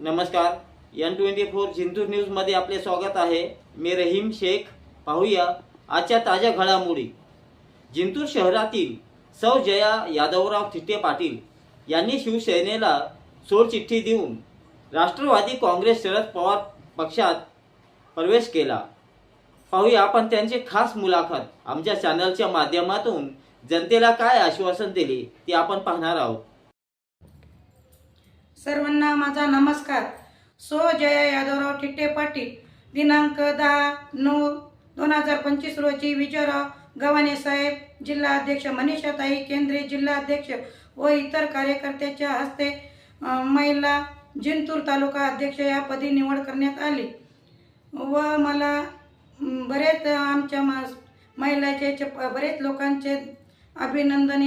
नमस्कार. N twenty four Jintur न्यूजमध्ये आपले स्वागत आहे. मी रहीम शेख. पाहूया आजच्या ताज्या घडामोडी. जिंतूर शहरातील सौ जया यादवराव थिट्टे पाटील यांनी शिवसेनेला सोडचिठ्ठी देऊन राष्ट्रवादी काँग्रेस शरद पवार पक्षात प्रवेश केला. पाहूया आपण त्यांची खास मुलाखत आमच्या चॅनलच्या माध्यमातून. जनतेला काय आश्वासन दिले ते आपण पाहणार आहोत. सर्वांना माझा नमस्कार. सो जया यादवराव ठिट्टे पाटील दिनांक दहा नऊ दोन हजार पंचवीस रोजी विजयराव गव्हाणे साहेब जिल्हा अध्यक्ष मनीषाताई केंद्रीय जिल्हा अध्यक्ष व इतर कार्यकर्त्याच्या हस्ते महिला जिंतूर तालुका अध्यक्ष या पदी निवड करण्यात आली. व मला बरेच आमच्या महिलाचे बरेच लोकांचे अभिनंदन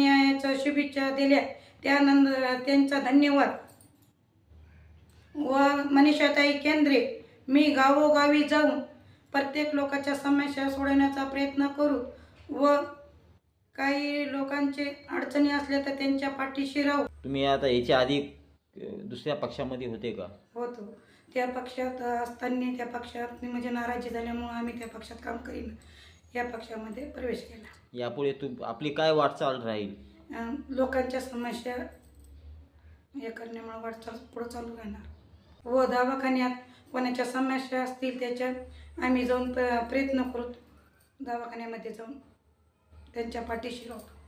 शुभेच्छा दिल्या. त्यानंतर त्यांचा धन्यवाद. व मनीषाताई केंद्रे मी गावोगावी जाऊन प्रत्येक लोकांच्या समस्या सोडवण्याचा प्रयत्न करू व काही लोकांचे अडचणी असल्या तर त्यांच्या पाठीशी राहू. तुम्ही आता याच्या आधी दुसऱ्या पक्षामध्ये होते का? होतो. त्या पक्षात असताना त्या पक्षात म्हणजे नाराजी झाल्यामुळे आम्ही त्या पक्षात काम करीन. या पक्षामध्ये प्रवेश केला. यापुढे तू आपली काय वाटचाल राहील? लोकांच्या समस्या हे करण्यामुळे वाटचाल पुढं चालू राहणार. व दवाखान्यात कोणाच्या समस्या असतील त्याच्यात आम्ही जाऊन प्र प्रयत्न करू दवाखान्यामध्ये जाऊन. त्यांच्या पाठीशी राहू.